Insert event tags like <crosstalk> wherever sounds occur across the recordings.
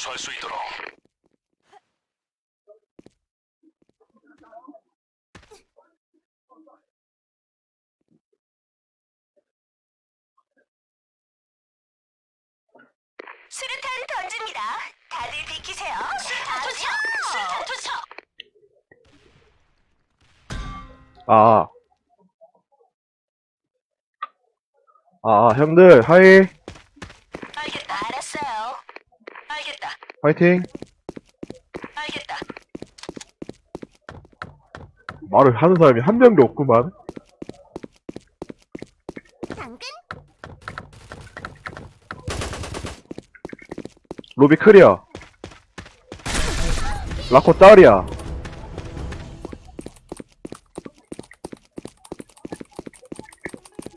완수할 수 있도록 수류탄 던집니다. 다들 비키세요. 수류탄 투척! 수류탄 투척! 아. 아, 형들, 하이. 알겠다. 알았어요. 화이팅. 알겠다. 말을 하는 사람이 한 명도 없구만. 당근? 로비 크리어. 라코 딸이야.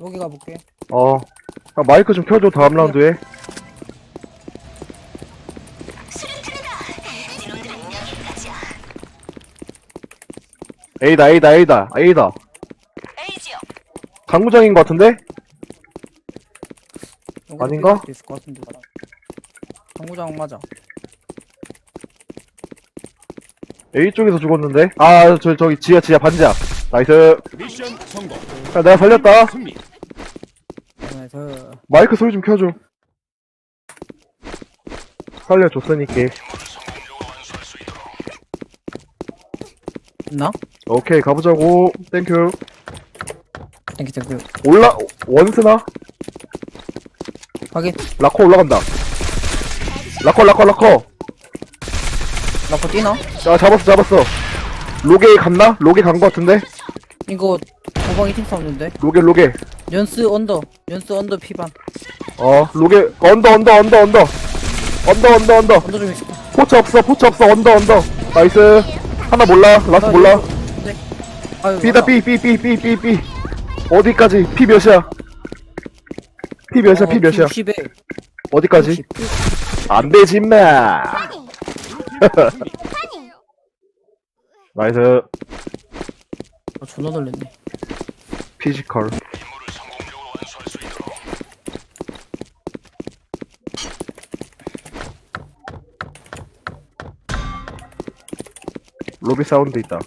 여기 가볼게. 어. 형 마이크 좀 켜줘, 다음 라운드에. A다, A다, A다, A다. 에이지요. 강구장인 것 같은데? 여기 아닌가? 있을 것 같은데. 당구장 맞아. A 쪽에서 죽었는데? 아, 저, 저기, 지하, 지하, 반지하. 나이스. 미션 성공 야, 내가 살렸다. 승리 그래서 마이크 소리 좀 켜줘. 살려줬으니까. 있나? 오케이, 가보자고. 땡큐. 땡큐 땡큐. 올라, 원스나? 확인. 라커 올라간다. 라커, 라커, 라커. 라커 뛰나? 야, 잡았어, 잡았어. 로게 갔나? 로게 간것 같은데? 이거 도방이 팀 싸우는데. 로게, 로게. 연스 언더. 연스 언더 피반. 어, 로게, 언더, 언더, 언더, 언더. 언더, 언더, 언더. 언더 좀 있을까? 포츠 없어, 포츠 없어, 언더, 언더. 나이스. 하나 몰라, 라스 몰라. 네. 아유. B다. B, B, B, B, B, B. 어디까지? P 몇이야? P 몇이야, P 몇이야? 60에. 어디까지? 안 되지, 임마. <laughs> 나이스. 아, 존나 놀랬네. 피지컬. 로비 사운드 있다.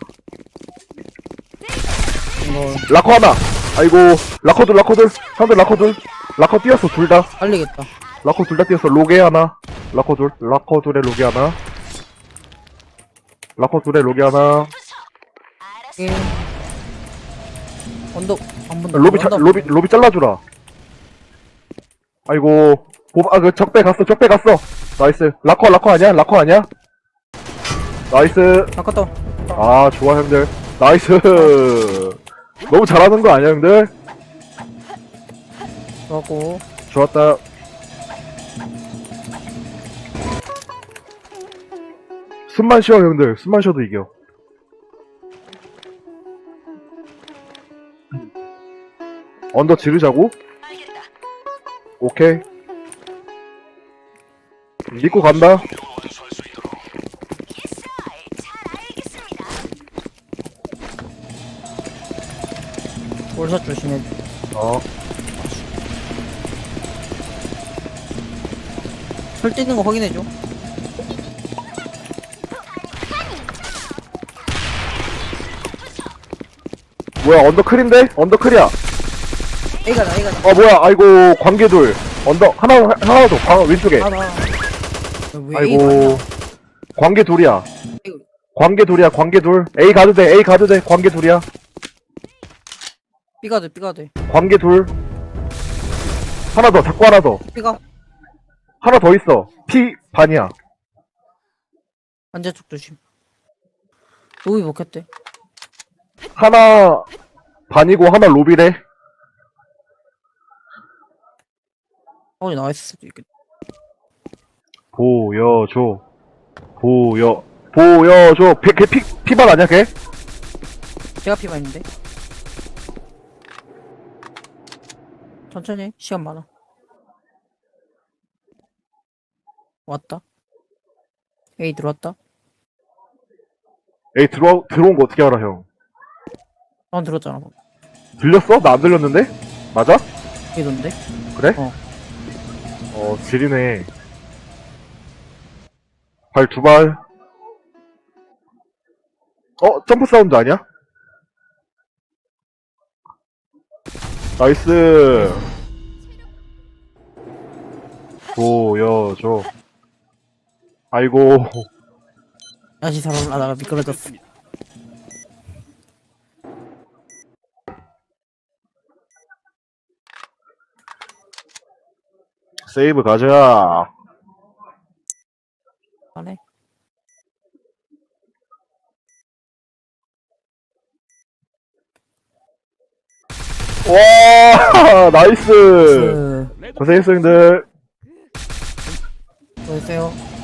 이거 라커 하나. 아이고, 라커들, 라커들. 상대 라커들. 라커 뛰었어, 둘 다. 빨리겠다. 라커 둘 다 뛰었어. 로게 하나. 라커 둘. 라커 둘에 로게 하나. 라커 둘에 로게 하나. 예. 언더 한번 더. 로비, 차. 로비, 로비 잘라주라. 아이고. 보, 아, 그, 적배 갔어, 적배 갔어. 나이스. 라커, 라커 아니야? 라커 아니야? 나이스. 아까다. 아, 좋아, 형들. 나이스. 너무 잘하는 거 아니야, 형들? 좋았고. 좋았다. 숨만 쉬어, 형들. 숨만 쉬어도 이겨. 언더 지르자고? 오케이. 믿고 간다. 볼샷 조심해. 어. 설 뛰는 거 확인해줘. 뭐야, 언더 클인데? 언더 클이야. A가 나, A가 나. 어, 뭐야, 아이고, 관계둘. 언더, 하나, 하나 더, 방, 왼쪽에. 아, 나. 왜 아이고, 관계 둘이야. 아이고. 관계 둘이야, 관계 둘. A 가도 돼, A 가도 돼, 관계 둘이야. B가 돼. 관계 둘. 하나 더, 자꾸 하나 더. B가 하나 더 있어. P 반이야. 반대쪽 조심. 로비 먹혔대. 하나 반이고 하나 로비래. 어디 나와 있을 수도 있겠다. 보여줘. 보여. 보여줘. 걔, 걔 피, 피반 아니야, 걔? 제가 피반인데. 천천히 해. 시간 많아. 왔다. A 들어왔다. 에이, 들어와, 들어온 거 어떻게 알아, 형? 넌 들었잖아. 방금. 들렸어? 나 안 들렸는데? 맞아? A던데. 그래? 어. 어, 지리네. 발 두 발. 어, 점프 사운드 아니야? 나이스. 보여줘. 아이고. 다시 살아나다가 미끄러졌어. 세이브 가자. 하네. 와, <laughs> 나이스. 그, 고생했어, 형들. 보세요.